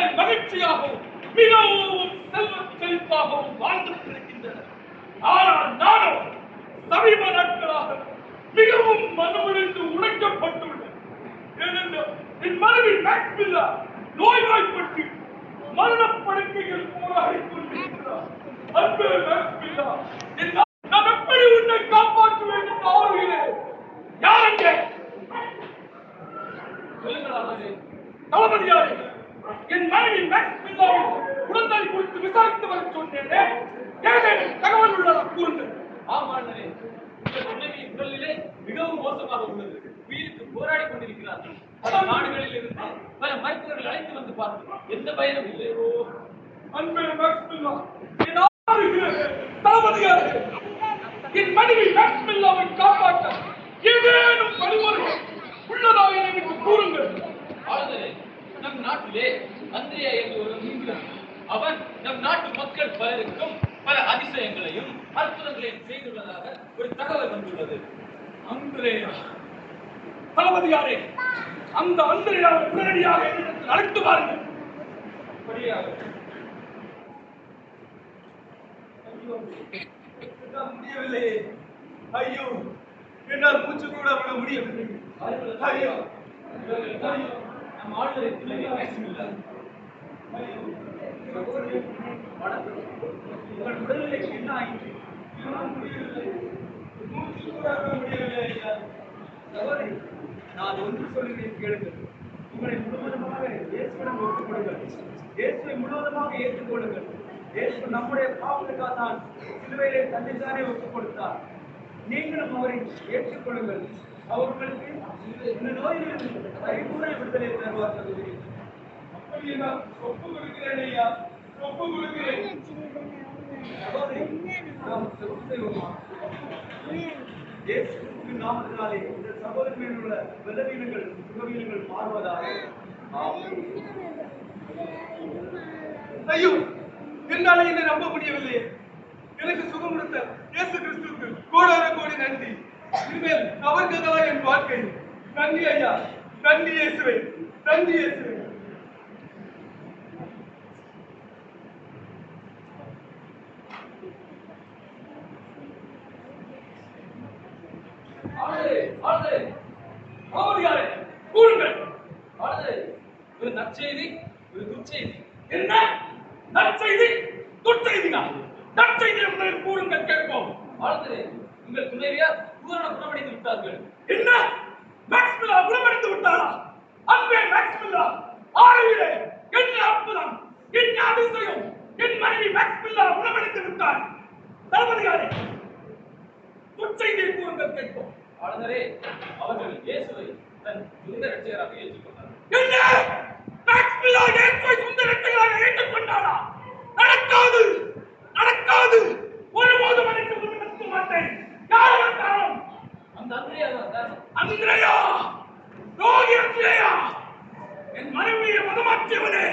மக்கள் மகிழ்ச்சியாகவும் மிகவும் செல்வ செழிப்பாகவும் வாழ்ந்து கொண்டிருக்கின்றனர். ஆனால் நானோ சமீப நாட்களாக மிகவும் மனமுடைந்து உழைக்கப்பட்டுள்ளேன் ஏனென்றால் என் மனைவி மேக்ஸ்மில்லா நோய்வாய்ப்பட்டு மரணப்படுக்கையில் போராடி கொண்டிருக்கிறார். அன்பு மேக்ஸ்மில்லா என் நான் எப்படி உன்னை காப்பாற்றுவேன் என்று ஆறுகிறேன் யாருங்க சொல்லுங்கள் அவர்களே. தளபதியாரே என் மனைவி மேக்ஸ்மில்லாவின் உடல்நிலை குறித்து விசாரித்து வர சொன்னேனே ஏதேனும் தகவல் உள்ளதா கூறுங்கள் ஆமாண்ணே உங்கள் மனைவியின் உடல்நிலை மோசமாக உள்ளது. உயிருக்கு போராடி கொண்டிருக்கிறார் பல நாடுகளில் இருந்து பல மருத்துவர்கள் அழைத்து வந்து பார்த்தோம். எந்த பயனும் இல்லை. அன்பே மேக்ஸ்மில்லா என் ஆறுகிறேன் தளபதியாரே என் மனைவி மேக்ஸ்மில்லாவை காப்பாற்ற ஏதேனும் வழிமுறை உள்ளதா என எனக்கு கூறுங்கள். ஆளுநரே நம் நாட்டிலே அந்திரியா என்று ஒரு இருக்கிறார் அவன் நம் நாட்டு மக்கள் பலருக்கும் பல அதிசயங்களையும் அற்புதங்களையும் செய்துள்ளதாக ஒரு தகவல் வந்துள்ளது. அந்திரேயா தளபதியாரே அந்த அந்திரேயாவை உடனடியாக என்னிடத்தில் அழைத்து வாருங்கள். அப்படியாக என்னால் முடியவில்லையே. ஐயோ என்னால் மூச்சு கூட விட முடியவில்லை. ஐயோ நம் ஆளுநரை பிள்ளையை பேசமில்லை உங்கள் உடல்நிலைக்கு என்ன ஆயிற்று? என்னால் முடியவில்லை. நான் ஒன்று சொல்லுகிறேன் கேளுங்கள் உங்களை முழுவதுமாக இயேசுவிடம் ஒப்புக் கொடுங்கள் இயேசுவை முழுவதுமாக ஏற்றுக்கொள்ளுங்கள் இயேசு நம்முடைய பாவங்களுக்காக தான் சிலுவையிலே தன்னைத்தானே ஒப்புக் கொடுத்தார் நீங்களும் அவரை ஏற்றுக்கொள்ளுங்கள் அவர் உங்களுக்கு இந்த நோயிலிருந்து பரிபூரண விடுதலை தருவார் சகோதரி அப்படி நான் ஒப்பு கொடுக்கிறேன் ஐயா ஒப்பு கொடுக்கிறேன் சகோதரி நாம் ஒப்பு இயேசுவின் நாமத்தினாலே இந்த சகோதரி மேல் உள்ள பலவீனங்கள் சுகவீனங்கள் மாறுவதாக ஐயோ என்னால என்னை நம்ப முடியவில்லையே எனக்கு சுகம் கொடுத்த இயேசு கிறிஸ்துவுக்கு கோடான கோடி நன்றி. இனிமேல் அவர்தான் என் வாழ்க்கை. நன்றி ஐயா. நன்றி இயேசுவை. நன்றி இயேசுவை ஆளுநரே ஆளுநரே தளபதியாரே கூறுங்கள் ஆளுநரே ஒரு நற்செய்தி ஒரு துச்செய்தி. என்ன? நற்செய்தி துர்ச்செய்தியா நற்செய்தி முதலில் கூறுங்கள் கேட்போம். ஆளுநரே உங்கள் துணைவியார் பூரண குணமடைந்து விட்டார்கள். என்ன? மேக்ஸ்மில்லா குணமடைந்து விட்டாரா? அன்பே மேக்ஸ்மில்லா ஆறுகிறே என்ன அற்புதம் என்ன அதிசயம்? என் மனைவி மேக்ஸ்மில்லா குணமடைந்து விட்டார். தளபதியாரே துர்ச்செய்தியை கூறுங்கள் கேட்போம். ஆளுநரே அவர்கள் இயேசுவை தன் சொந்த ரட்சகராக ஏற்றுக்கொண்டார்கள். இயேசுவை சொந்த இரட்டைகளாக ஏற்றுக்கொண்டாரா? நடக்காது நடக்காது. ஒருபோதும் எனக்கு முன்னிறுத்த மாட்டேன். யார் காரணம் அந்த அந்திரியா தான் அந்திரையா! ரோகி அந்திரையா! என் மனைவியை மதமாற்றியவனே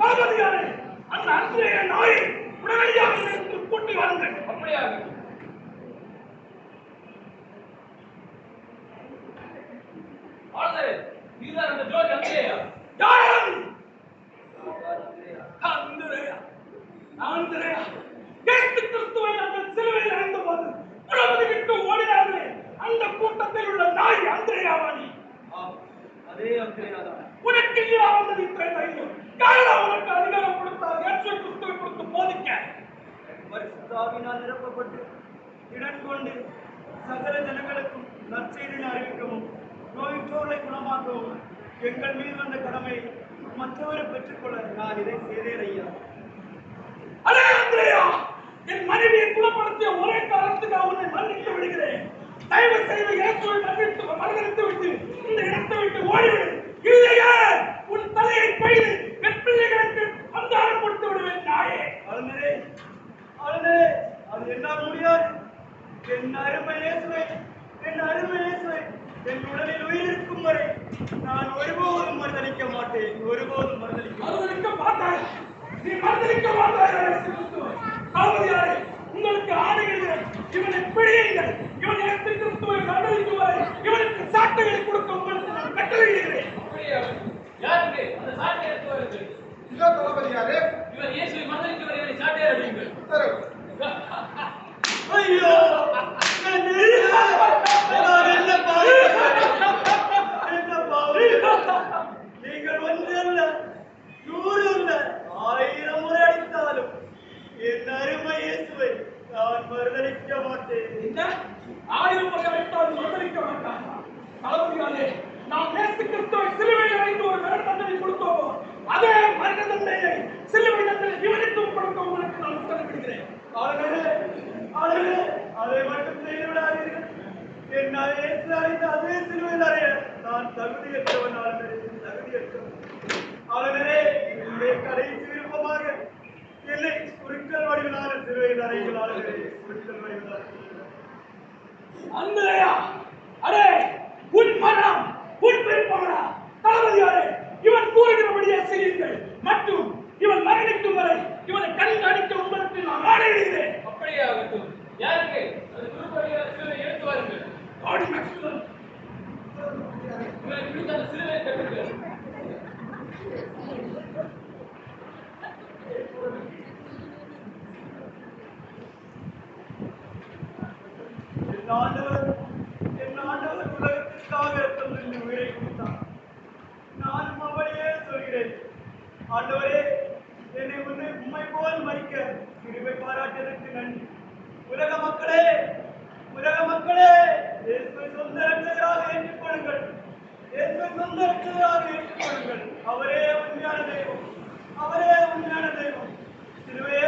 தளபதியாரே அந்த அந்திரைய நாயை உடனடியாக கூட்டி வாருங்கள். அப்படியாக ஆளுநரே நீதான் அந்த ஜோதி அந்திரியா யார் அது? அந்திரையா அந்திரையா இயேசு கிறிஸ்துவை நாங்கள் சிலுவையில் அறைந்தபோது உலகத்தை விட்டு ஓடினார்களே அந்த கூட்டத்தில் உள்ள நாய் அந்திரையாவாணி ஆம், அதே அந்திரையாதான் உனக்கு இல்லாமல் இத்தனை தைரியம். யாரா உனக்கு அதிகாரம் கொடுத்தார் இயேசு கிறிஸ்துவை கொடுத்து போதிக்க பரிசுத்தாவினால் நிரப்பப்பட்டு இடம் கொண்டு சகல ஜனங்களுக்கும் நற்செய்தியை அறிவிக்கவும். நோயுற்றோரை குணமாக்கவும் எங்கள் மீது வந்த கடமை மற்றவரை பெற்றுக்கொள்ள நான் இதை செய்தேன் ஐயா. அடே அந்திரையா! என் மனைவியை குணப்படுத்திய ஒரே காலத்துக்கு அவனை மன்னித்து விடுகிறேன். தயவு செய்து இயேசுவை மன்னித்து மன்னித்து விட்டு இந்த இடத்தை விட்டு ஓடிவிடு இல்லையா? உன் தலையை பெய்து என் பிள்ளைகளுக்கு அந்தாரம் கொடுத்து விடுவேன் நாயே. அழுந்தே அழுந்தே அது என்னால் முடியாது என் அருமை இயேசுவை என் அருமை இயேசுவை. என் உடலில் உயிர் இருக்கும் வரை நான் ஒருபோதும் மறுதளிக்க மாட்டேன். ஒருபோதும் மறுதளிக்க. மறுதளிக்க மாட்டாய். நீ மறுதளிக்க மாட்டாய். தளபதியாரே, உங்களுக்கு ஆணையிடுகிறேன் இவனை பிடியுங்கள் இவன் இயேசு கிறிஸ்துவை கண்டறிக்கும் வரை இவனுக்கு சாட்டைகளை கொடுக்க உங்களுக்கு நான் கட்டளையிடுகிறேன் யாருக்கு? அந்த சாட்டை எடுத்து வருகிறது இதோ தளபதியாரே இவர் இயேசுவை மரணித்து வருவதை சாட்டையார் அடியுங்கள் உத்தரவு ஐயோ என் நெறியா! நான் என்ன பாவி? என்ன பாவி? நீங்கள் ஒன்று அல்ல நூறு அல்ல ஆயிரம் முறை அடித்தாலும் என் அருமை இயேசுவை நான் மறுதளிக்க மாட்டேன் என்ன ஆயிரம் முறை அழைத்தால் மறுதளிக்க மாட்டான் தளபதியாலே நாம் இயேசு கிறிஸ்துவை சிலுவையில் அறைந்து ஒரு மரண தண்டனை கொடுத்தோமோ அதே மரண தண்டனையை சிலுவை தண்டனை இவனுக்கும் கொடுக்க உங்களுக்கு நான் உத்தரவிடுகிறேன் ஆளுநரே, ஆளுநரே, அதை மட்டும் செய்து விடாதீர்கள் என் இயேசு அறைந்த அதே சிலுவையில் அறைய நான் தகுதியற்றவன் ஆளுநரே தகுதியற்றவன். ஆளுநரே என்னுடைய கடைசி விருப்பமாக இல்லை குறுக்கல் வடிவிலான சிலுவையில் அறைகள் ஆளுநரே குறுக்கல் வடிவிலான அன்பரையா அடே உன் மரணம் உன் விருப்பமடா தளபதியாரே இவன் கூறுகிறபடியே செய்யுங்கள் மற்றும் இவன் மரணிக்கும் வரை இவனை கண்காணிக்க உங்களுக்கு நான் ஆணையிடுகிறேன் அப்படியே ஆகட்டும் யாருக்கு அது குருபடியார் சிலுவை எடுத்து வாருங்கள் ஆடி மேக்ஸ்வெல் இவரை பிடித்த அந்த சிலுவை கட்டுங்கள் என் ஆண்டவர் என் ஆண்டவர் உலகத்திற்காக தன்னுடைய உயிரை கொடுத்தார் நானும் அவரையே சொல்கிறேன். ஆண்டவரே என்னை உன்னை உண்மை போல் மறிக்க கிருபை பாராட்டியதற்கு நன்றி. உலக மக்களே உலக மக்களே இயேசுவை சொந்த ரட்சகராக ஏற்றுக்கொள்ளுங்கள். இயேசுவை சொந்த ரட்சகராக ஏற்றுக்கொள்ளுங்கள். அவரே உண்மையான தெய்வம். அவரே உண்மையான தெய்வம். சிறுவே